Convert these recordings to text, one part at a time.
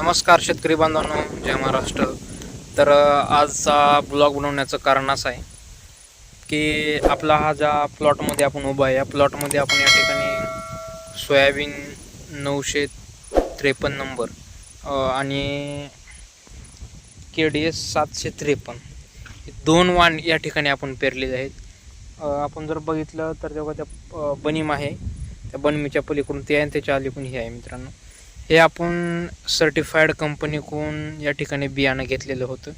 नमस्कार शेतकरी बांधवांनो जय महाराष्ट्र. तर आजचा ब्लॉग बनवण्याचं कारण असं आहे की आपला हा ज्या प्लॉटमध्ये आपण उभा आहे या प्लॉटमध्ये आपण या ठिकाणी सोयाबीन नऊशे त्रेपन्न नंबर आणि के डी एस सातशे त्रेपन्न हे दोन वाण या ठिकाणी आपण पेरलेले आहेत. आपण जर बघितलं तर तेव्हा त्या बनीम आहे त्या बनिमीच्या पलीकडून ते आहे आणि त्याच्या अलीकडून हे आहे मित्रांनो. हे आपण सर्टिफाईड कंपनीकडून या ठिकाणी बियाणं घेतलेलं होतं.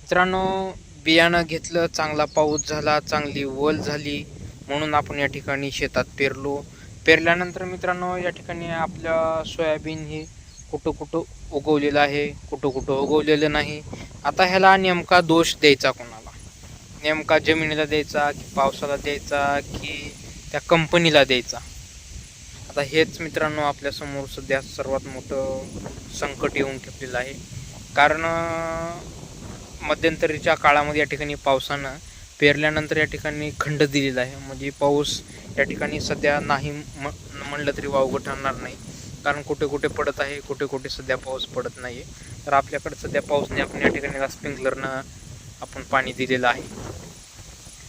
मित्रांनो बियाणं घेतलं चांगला पाऊस झाला चांगली वल झाली म्हणून आपण या ठिकाणी शेतात पेरलो. पेरल्यानंतर मित्रांनो या ठिकाणी आपल्या सोयाबीन हे कुठं कुठं उगवलेलं आहे कुठं कुठं उगवलेलं नाही. आता ह्याला नेमका दोष द्यायचा कोणाला? नेमका जमिनीला द्यायचा की पावसाला द्यायचा की त्या कंपनीला द्यायचा? आता हेच मित्रांनो आपल्यासमोर सध्या सर्वात मोठं संकट येऊन ठेपलेलं आहे. कारण मध्यंतरीच्या काळामध्ये या ठिकाणी पावसानं पेरल्यानंतर या ठिकाणी खंड दिलेला आहे. म्हणजे पाऊस या ठिकाणी सध्या नाही म म्हणलं तरी वावगं ठरणार नाही. कारण कुठे कुठे पडत आहे कुठे कुठे सध्या पाऊस पडत नाही आहे तर आपल्याकडे सध्या पाऊसने आपण या ठिकाणी स्प्रिंकलरनं आपण पाणी दिलेलं आहे.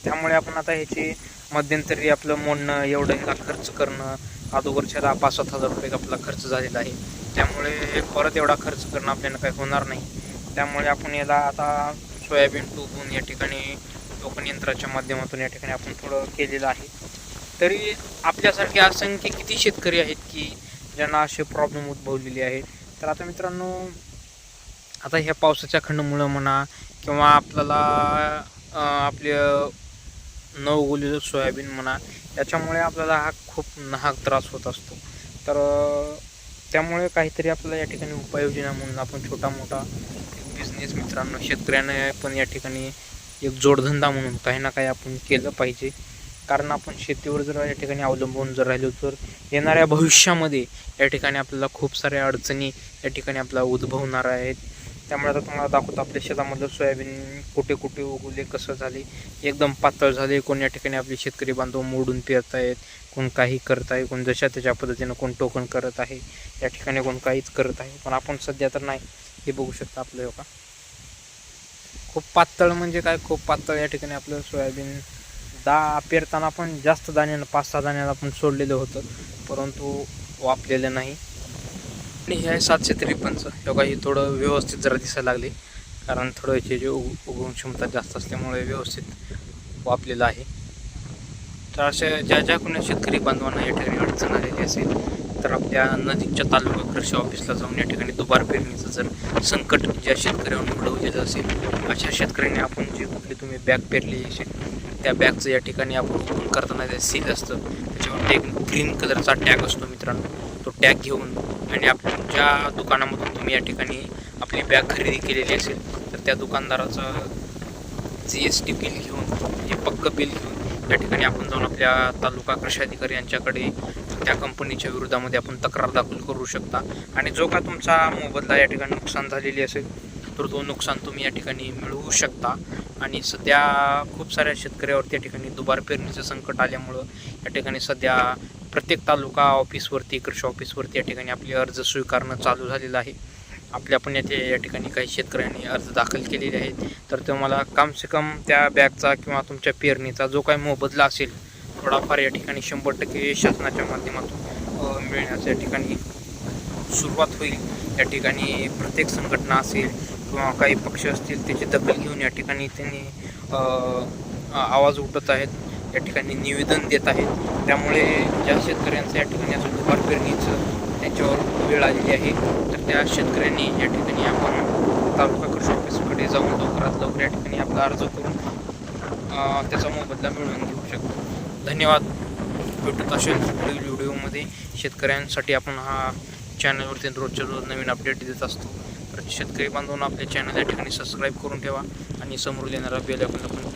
त्यामुळे आपण आता ह्याची मध्यंतरी आपलं मोडणं एवढं ह्याला खर्च करणं अगोदरच्याला पाच सात हजार रुपये आपला खर्च झालेला आहे. त्यामुळे परत एवढा खर्च करणं आपल्याला काही होणार नाही. त्यामुळे आपण याला आता सोयाबीन टोकून या ठिकाणी टोकन यंत्राच्या माध्यमातून या ठिकाणी आपण थोडं केलेलं आहे. तरी आपल्यासारखे असंख्य किती शेतकरी आहेत की ज्यांना असे प्रॉब्लेम उद्भवलेले आहेत. तर आता मित्रांनो आता ह्या पावसाच्या खंडमुळं म्हणा किंवा आपल्याला अं, न उगवलेलं सोयाबीन म्हणा याच्यामुळे आपल्याला हा खूप नाहक त्रास होत असतो. तर त्यामुळे काहीतरी आपल्याला या ठिकाणी उपाययोजना म्हणून आपण छोटा मोठा बिझनेस मित्रांनो शेतकऱ्यांना पण या ठिकाणी एक जोडधंदा म्हणून काही ना काही आपण केलं पाहिजे. कारण आपण शेतीवर जर या ठिकाणी अवलंबून जर राहिलो तर येणाऱ्या भविष्यामध्ये या ठिकाणी आपल्याला खूप साऱ्या अडचणी या ठिकाणी आपल्याला उद्भवणार आहेत. त्यामुळे आता तुम्हाला दाखवतो आपल्या शेतामधलं सोयाबीन कुठे कुठे उगवले कसं झाले एकदम पातळ झाले कोण या ठिकाणी आपले शेतकरी बांधव मोडून पेरत आहेत कोण काही करत आहे कोण जशा त्याच्या पद्धतीनं कोण टोकन करत आहे या ठिकाणी कोण काहीच करत आहे. पण आपण सध्या तर नाही हे बघू शकता आपलं हो का? खूप पातळ म्हणजे काय? खूप पातळ या ठिकाणी आपलं सोयाबीन दा पेरताना पण जास्त दाण्यानं पाच सहा दाण्याला आपण सोडलेलं होतं परंतु वापलेलं नाही. आणि हे आहे सातशे त्रेपन्नचं योगा ही थोडं व्यवस्थित जरा दिसायला लागले. कारण थोडं याची जी उग उगवून क्षमता जास्त असल्यामुळे व्यवस्थित वापलेलं आहे. तर अशा ज्या ज्या कोणी शेतकरी बांधवांना या ठिकाणी अडचण आलेली असेल तर आपल्या नजीकच्या तालुका कृषी ऑफिसला जाऊन या ठिकाणी दुबार पेरणीचं जर संकट ज्या शेतकऱ्यांना घडवलेलं असेल अशा शेतकऱ्यांनी आपण जे कुठली तुम्ही बॅग पेरली त्या बॅगचं या ठिकाणी आपण ओपन करताना ते सील असतं. त्याच्यावर एक ग्रीन कलरचा टॅग असतो मित्रांनो. तो टॅग घेऊन आणि आपण ज्या दुकानामधून तुम्ही या ठिकाणी आपली बॅग खरेदी केलेली असेल तर त्या दुकानदाराचं जी एस टी बिल घेऊन हे पक्क बिल घेऊन त्या ठिकाणी आपण जाऊन आपल्या तालुका कृषी अधिकारी यांच्याकडे त्या कंपनीच्या विरोधामध्ये आपण तक्रार दाखल करू शकता. आणि जो का तुमचा मोबदला या ठिकाणी नुकसान झालेली असेल तर तो नुकसान तुम्ही या ठिकाणी मिळवू शकता. आणि सध्या खूप साऱ्या शेतकऱ्यावरती या ठिकाणी दुबार पेरणीचं संकट आल्यामुळं या ठिकाणी सध्या प्रत्येक तालुका ऑफिसवरती कृषी ऑफिसवरती या ठिकाणी आपले अर्ज स्वीकारणं चालू झालेलं आहे. आपल्या पण येथे या ठिकाणी काही शेतकऱ्यांनी अर्ज दाखल केलेले आहेत. तर तुम्हाला कमसे कम त्या बॅगचा किंवा तुमच्या पेरणीचा जो काही मोबदला असेल थोडाफार या ठिकाणी शंभर टक्के शासनाच्या माध्यमातून मिळण्याच्या या ठिकाणी सुरुवात होईल. या ठिकाणी प्रत्येक संघटना असेल किंवा काही पक्ष असतील त्याची दखल घेऊन या ठिकाणी त्यांनी आवाज उठत आहेत या ठिकाणी निवेदन देत आहेत. त्यामुळे ज्या शेतकऱ्यांचं या ठिकाणी असं दुपार पेरणीचं त्यांच्यावर वेळ आलेली आहे तर त्या शेतकऱ्यांनी या ठिकाणी आपण तालुका कृषी ऑफिसकडे जाऊन लवकरात लवकर या ठिकाणी आपला अर्ज करून त्याचा मोबदला मिळवून घेऊ शकतो. धन्यवाद. भेटत असेल पुढील व्हिडिओमध्ये. शेतकऱ्यांसाठी आपण हा चॅनलवरती रोजच्या रोज नवीन अपडेट देत असतो. तर शेतकरी बांधवून आपल्या चॅनल या ठिकाणी सबस्क्राईब करून ठेवा आणि समोर येणारा बेल आयकॉनला पण